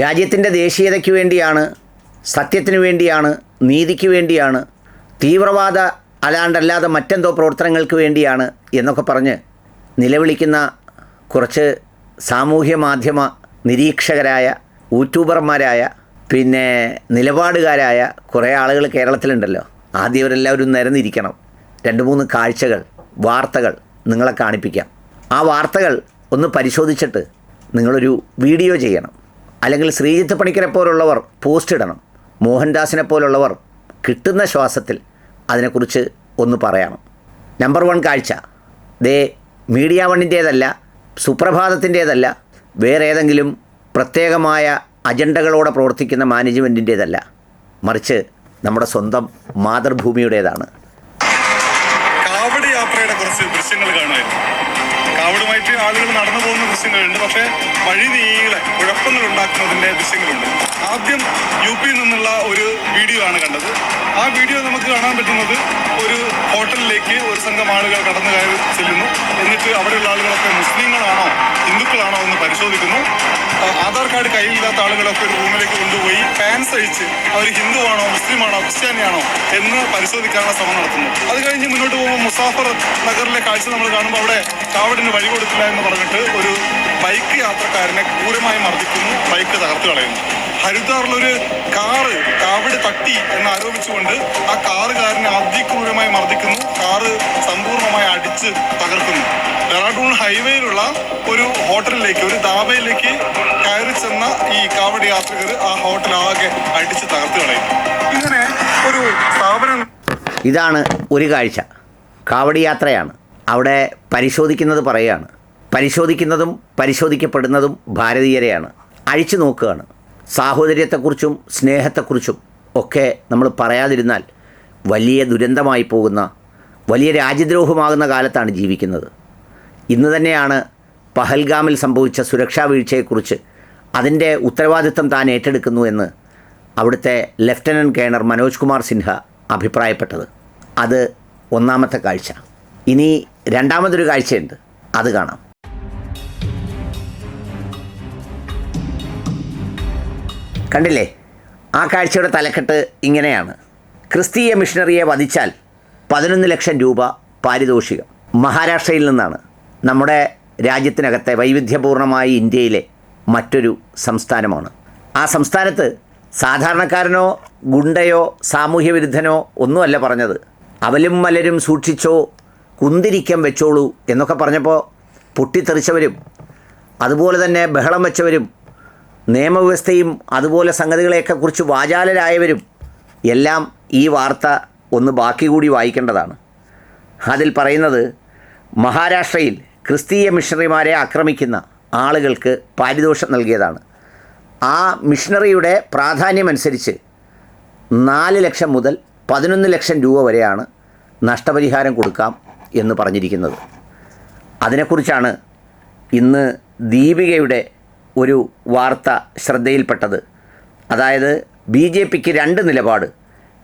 രാജ്യത്തിന്റെ ദേശീയതയ്ക്ക് വേണ്ടിയാണ് സത്യത്തിന് വേണ്ടിയാണ് നീതിക്ക് വേണ്ടിയാണ് തീവ്രവാദ അല്ലാണ്ടല്ലാതെ മറ്റെന്തോ പ്രവർത്തനങ്ങൾക്ക് വേണ്ടിയാണ് എന്നൊക്കെ പറഞ്ഞ് നിലവിളിക്കുന്ന കുറച്ച് സാമൂഹ്യ മാധ്യമ നിരീക്ഷകരായ യൂട്യൂബർമാരായ പിന്നെ നിലപാടുകാരായ കുറേ ആളുകൾ കേരളത്തിലുണ്ടല്ലോ. ആദ്യം അവരെല്ലാവരും നിരന്നിരിക്കണം. രണ്ട് മൂന്ന് കാഴ്ചകൾ വാർത്തകൾ നിങ്ങളെ കാണിപ്പിക്കാം. ആ വാർത്തകൾ ഒന്ന് പരിശോധിച്ചിട്ട് നിങ്ങളൊരു വീഡിയോ ചെയ്യണം. അല്ലെങ്കിൽ ശ്രീജിത്ത് പണിക്കരെ പോലുള്ളവർ പോസ്റ്റ് ഇടണം. മോഹൻദാസിനെ പോലുള്ളവർ കിട്ടുന്ന ശ്വാസത്തിൽ അതിനെക്കുറിച്ച് ഒന്ന് പറയണം. നമ്പർ വൺ കാഴ്ച. ദേ മീഡിയ വണ്ണിന്റേതല്ല സുപ്രഭാതത്തിന്റേതല്ല വേറെ ഏതെങ്കിലും പ്രത്യേകമായ അജണ്ടകളോടെ പ്രവർത്തിക്കുന്ന മാനേജ്മെന്റിന്റേതല്ല മറിച്ച് നമ്മുടെ സ്വന്തം മാതൃഭൂമിയുടേതാണ്. കാവടി യാത്രയുടെ കുറച്ച് ദൃശ്യങ്ങൾ കാണുമായിരുന്നു. കാവടുമായിട്ട് ആളുകൾ നടന്നു പോകുന്ന ദൃശ്യങ്ങളുണ്ട്. പക്ഷേ വഴി നീളെ കുഴപ്പങ്ങൾ ഉണ്ടാക്കുന്നതിന്റെ ദൃശ്യങ്ങളുണ്ട്. ആദ്യം യു പിയിൽ നിന്നുള്ള ഒരു വീഡിയോ ആണ് കണ്ടത്. ആ വീഡിയോ നമുക്ക് കാണാൻ പറ്റുന്നത് ഒരു ഹോട്ടലിലേക്ക് ഒരു സംഘം ആളുകൾ കടന്നു കയറി ചെല്ലുന്നു. എന്നിട്ട് അവിടെയുള്ള ആളുകളൊക്കെ മുസ്ലിങ്ങളാണോ ഹിന്ദുക്കളാണോ എന്ന് പരിശോധിക്കുന്നു. ആധാർ കാർഡ് കയ്യിലില്ലാത്ത ആളുകളൊക്കെ ഒരു റൂമിലേക്ക് കൊണ്ടുപോയി പാൻസ് അഴിച്ച് അവർ ഹിന്ദുവാണോ മുസ്ലിമാണോ ക്രിസ്ത്യാനിയാണോ എന്ന് പരിശോധിക്കാനുള്ള ശ്രമം നടത്തുന്നു. അത് കഴിഞ്ഞ് മുന്നോട്ട് പോകുമ്പോൾ മുസാഫർ നഗറിലെ കാഴ്ച നമ്മൾ കാണുമ്പോൾ അവിടെ കാവടിന് വഴി കൊടുക്കില്ല എന്ന് പറഞ്ഞിട്ട് ഒരു ബൈക്ക് യാത്രക്കാരനെ ക്രൂരമായി മർദ്ദിക്കുന്നു ബൈക്ക് തകർത്ത് കളയുന്നു. ഹരിദ്വാറിലൊരു കാറ് കാവിട് തട്ടി എന്ന് ആരോപിച്ചുകൊണ്ട് ആ കാറുകാരനെ അതിക്രൂരമായി മർദ്ദിക്കുന്നു. കാറ് സമ്പൂർണമായി അടിച്ച് തകർക്കുന്നു. ഡെറാഡൂൺ ഹൈവേയിലുള്ള ഒരു ഹോട്ടലിലേക്ക് ഒരു ധാബയിലേക്ക് കയറി ചെന്ന ഈ കാവടി യാത്രികർ ആ ഹോട്ടൽ ആകെ അടിച്ച് തകർത്ത് കളയും ഇങ്ങനെ ഒരു സ്ഥാപനം ഇതാണ് ഒരു കാഴ്ച. കാവടി യാത്രയാണ്. അവിടെ പരിശോധിക്കുന്നത് പറയുകയാണ്. പരിശോധിക്കുന്നതും പരിശോധിക്കപ്പെടുന്നതും ഭാരതീയരെയാണ്. അഴിച്ചു നോക്കുകയാണ്. സാഹോദര്യത്തെക്കുറിച്ചും സ്നേഹത്തെക്കുറിച്ചും ഒക്കെ നമ്മൾ പറയാതിരുന്നാൽ വലിയ ദുരന്തമായി പോകുന്ന വലിയ രാജ്യദ്രോഹമാകുന്ന കാലത്താണ് ജീവിക്കുന്നത്. ഇന്ന് തന്നെയാണ് പഹൽഗാമിൽ സംഭവിച്ച സുരക്ഷാ വീഴ്ചയെക്കുറിച്ച് അതിന്റെ ഉത്തരവാദിത്തം താൻ ഏറ്റെടുക്കുന്നു എന്ന് അവിടുത്തെ ലഫ്റ്റനന്റ് കേണർ മനോജ് കുമാർ സിൻഹ അഭിപ്രായപ്പെട്ടത്. അത് ഒന്നാമത്തെ കാഴ്ച. ഇനി രണ്ടാമതൊരു കാഴ്ചയുണ്ട്. അത് കാണാം. കണ്ടില്ലേ? ആ കാഴ്ചയുടെ തലക്കെട്ട് ഇങ്ങനെയാണ്. ക്രിസ്തീയ മിഷണറിയെ വധിച്ചാൽ പതിനൊന്ന് ലക്ഷം രൂപ പാരിതോഷികം മഹാരാഷ്ട്രയിൽ നിന്നാണ്. നമ്മുടെ രാജ്യത്തിനകത്തെ വൈവിധ്യപൂർണമായ ഇന്ത്യയിലെ മറ്റൊരു സംസ്ഥാനമാണ്. ആ സംസ്ഥാനത്ത് സാധാരണക്കാരനോ ഗുണ്ടയോ സാമൂഹ്യ വിരുദ്ധനോ ഒന്നുമല്ല പറഞ്ഞത്. അവലും മലരും സൂക്ഷിച്ചോ കുന്തിരിക്കം വെച്ചോളൂ എന്നൊക്കെ പറഞ്ഞപ്പോൾ പൊട്ടിത്തെറിച്ചവരും അതുപോലെ തന്നെ ബഹളം വെച്ചവരും നിയമവ്യവസ്ഥയും അതുപോലെ സംഗതികളെയൊക്കെ കുറിച്ച് വാചാലരായവരും എല്ലാം ഈ വാർത്ത ഒന്ന് ബാക്കി കൂടി വായിക്കേണ്ടതാണ്. അതിൽ പറയുന്നത് മഹാരാഷ്ട്രയിൽ ക്രിസ്തീയ മിഷണറിമാരെ ആക്രമിക്കുന്ന ആളുകൾക്ക് പാരിതോഷം നൽകിയതാണ്. ആ മിഷണറിയുടെ പ്രാധാന്യമനുസരിച്ച് നാല് ലക്ഷം മുതൽ പതിനൊന്ന് ലക്ഷം രൂപ വരെയാണ് നഷ്ടപരിഹാരം കൊടുക്കാം എന്ന് പറഞ്ഞിരിക്കുന്നത്. അതിനെക്കുറിച്ചാണ് ഇന്ന് ദീപികയുടെ ഒരു വാർത്ത ശ്രദ്ധയിൽപ്പെട്ടത്. അതായത് ബി ജെ പിക്ക് രണ്ട് നിലപാട്.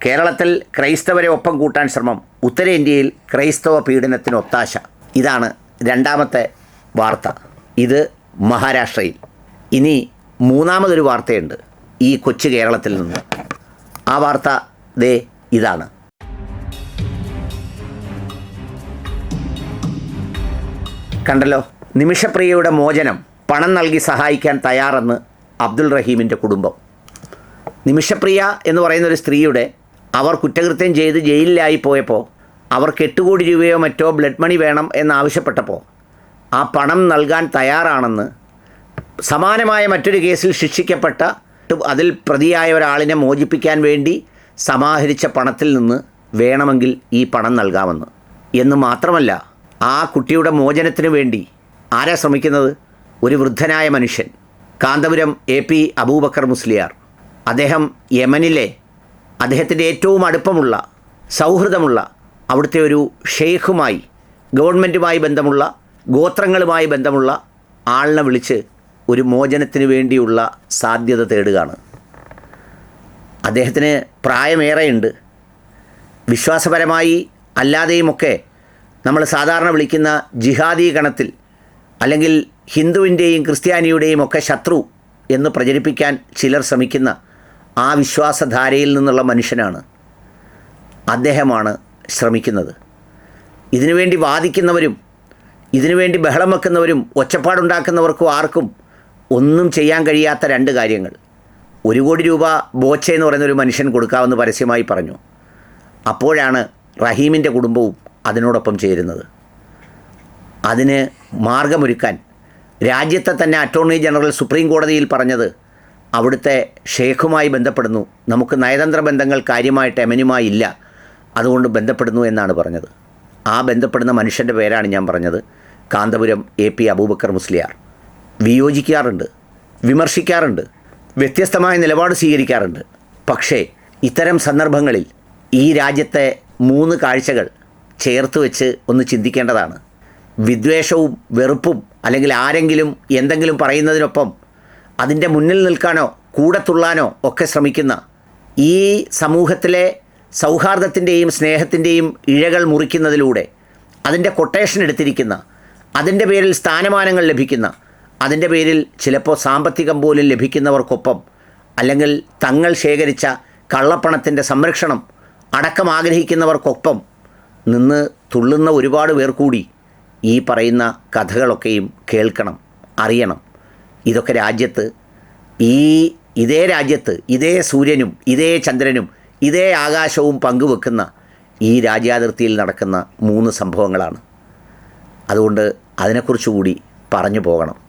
കേരളത്തിൽ ക്രൈസ്തവരെ ഒപ്പം കൂട്ടാൻ ശ്രമം ഉത്തരേന്ത്യയിൽ ക്രൈസ്തവ പീഡനത്തിന് ഒത്താശ. ഇതാണ് രണ്ടാമത്തെ വാർത്ത. ഇത് മഹാരാഷ്ട്രയിൽ. ഇനി മൂന്നാമതൊരു വാർത്തയുണ്ട് ഈ കൊച്ചു കേരളത്തിൽ നിന്ന്. ആ വാർത്ത ദേ ഇതാണ്. കണ്ടല്ലോ? നിമിഷപ്രിയയുടെ മോചനം പണം നൽകി സഹായിക്കാൻ തയ്യാറെന്ന് അബ്ദുൾ റഹീമിന്റെ കുടുംബം. നിമിഷപ്രിയ എന്ന് പറയുന്ന ഒരു സ്ത്രീയുടെ അവർ കുറ്റകൃത്യം ചെയ്ത് ജയിലിലായി പോയപ്പോൾ അവർക്ക് എട്ട് കോടി രൂപയോ മറ്റോ ബ്ലഡ് മണി വേണം എന്നാവശ്യപ്പെട്ടപ്പോൾ ആ പണം നൽകാൻ തയ്യാറാണെന്ന് സമാനമായ മറ്റൊരു കേസിൽ ശിക്ഷിക്കപ്പെട്ട അതിൽ പ്രതിയായ ഒരാളിനെ മോചിപ്പിക്കാൻ വേണ്ടി സമാഹരിച്ച പണത്തിൽ നിന്ന് വേണമെങ്കിൽ ഈ പണം നൽകാമെന്ന്. എന്ന് മാത്രമല്ല ആ കുട്ടിയുടെ മോചനത്തിന് വേണ്ടി ആരാ ശ്രമിക്കുന്നത്? ഒരു വൃദ്ധനായ മനുഷ്യൻ കാന്തപുരം എ പി അബൂബക്കർ മുസ്ലിയാർ. അദ്ദേഹം യമനിലെ അദ്ദേഹത്തിന്റെ ഏറ്റവും അടുപ്പമുള്ള സൗഹൃദമുള്ള അവിടുത്തെ ഒരു ഷെയ്ഖുമായി ഗവൺമെന്റുമായി ബന്ധമുള്ള ഗോത്രങ്ങളുമായി ബന്ധമുള്ള ആളിനെ വിളിച്ച് ഒരു മോചനത്തിന് വേണ്ടിയുള്ള സാധ്യത തേടുകയാണ്. അദ്ദേഹത്തിന് പ്രായമേറെയുണ്ട്. വിശ്വാസപരമായി അല്ലാതെയുമൊക്കെ നമ്മൾ സാധാരണ വിളിക്കുന്ന ജിഹാദി ഗണത്തിൽ അല്ലെങ്കിൽ ഹിന്ദുവിന്റെയും ക്രിസ്ത്യാനിയുടെയും ഒക്കെ ശത്രു എന്ന് പ്രചരിപ്പിക്കാൻ ചിലർ ശ്രമിക്കുന്ന ആ വിശ്വാസധാരയിൽ നിന്നുള്ള മനുഷ്യനാണ് അദ്ദേഹമാണ് ശ്രമിക്കുന്നത്. ഇതിനുവേണ്ടി വാദിക്കുന്നവരും ഇതിനുവേണ്ടി ബഹളം വെക്കുന്നവരും ഒച്ചപ്പാടുണ്ടാക്കുന്നവർക്കും ആർക്കും ഒന്നും ചെയ്യാൻ കഴിയാത്ത രണ്ട് കാര്യങ്ങൾ. ഒരു കോടി രൂപ ബോച്ച എന്ന് പറയുന്ന ഒരു മനുഷ്യൻ കൊടുക്കാമെന്ന് പരസ്യമായി പറഞ്ഞു. അപ്പോഴാണ് റഹീമിന്റെ കുടുംബവും അതിനോടൊപ്പം ചേരുന്നത്. അതിന് മാർഗമൊരുക്കാൻ രാജ്യത്തെ തന്നെ അറ്റോർണി ജനറൽ സുപ്രീം കോടതിയിൽ പറഞ്ഞത് അവിടുത്തെ ഷേഖുമായി ബന്ധപ്പെടുന്നു. നമുക്ക് നയതന്ത്ര ബന്ധങ്ങൾ കാര്യമായിട്ട് എമനുമായി ഇല്ല. അതുകൊണ്ട് ബന്ധപ്പെടുന്നു എന്നാണ് പറഞ്ഞത്. ആ ബന്ധപ്പെടുന്ന മനുഷ്യന്റെ പേരാണ് ഞാൻ പറഞ്ഞത്. Kanthapuram A P Abubakar Musliyar. വിയോജിക്കാറുണ്ട് വിമർശിക്കാറുണ്ട് വ്യത്യസ്തമായ നിലപാട് സ്വീകരിക്കാറുണ്ട്. പക്ഷേ ഇത്തരം സന്ദർഭങ്ങളിൽ ഈ രാജ്യത്തെ മൂന്ന് കാഴ്ചകൾ ചേർത്ത് വെച്ച് ഒന്ന് ചിന്തിക്കേണ്ടതാണ്. വിദ്വേഷവും വെറുപ്പും അല്ലെങ്കിൽ ആരെങ്കിലും എന്തെങ്കിലും പറയുന്നതിനൊപ്പം അതിന്റെ മുന്നിൽ നിൽക്കാനോ കൂടെ തുള്ളാനോ ഒക്കെ ശ്രമിക്കുന്ന ഈ സമൂഹത്തിലെ സൗഹാർദ്ദത്തിന്റെയും സ്നേഹത്തിന്റെയും ഇഴകൾ മുറിക്കുന്നതിലൂടെ അതിന്റെ കൊട്ടേഷൻ എടുത്തിരിക്കുന്ന അതിന്റെ പേരിൽ സ്ഥാനമാനങ്ങൾ ലഭിക്കുന്ന അതിന്റെ പേരിൽ ചിലപ്പോൾ സാമ്പത്തികം പോലും ലഭിക്കുന്നവർക്കൊപ്പം അല്ലെങ്കിൽ തങ്ങൾ ശേഖരിച്ച കള്ളപ്പണത്തിന്റെ സംരക്ഷണം അടക്കം ആഗ്രഹിക്കുന്നവർക്കൊപ്പം നിന്ന് തുള്ളുന്ന ഒരുപാട് പേർ കൂടി ഈ പറയുന്ന കഥകളൊക്കെയും കേൾക്കണം അറിയണം. ഇതൊക്കെ രാജ്യത്ത് ഈ ഇതേ രാജ്യത്ത് ഇതേ സൂര്യനും ഇതേ ചന്ദ്രനും ഇതേ ആകാശവും പങ്കുവെക്കുന്ന ഈ രാജ്യാതിർത്തിയിൽ നടക്കുന്ന മൂന്ന് സംഭവങ്ങളാണ്. അതുകൊണ്ട് അതിനെക്കുറിച്ച് കൂടി പറഞ്ഞു പോകണം.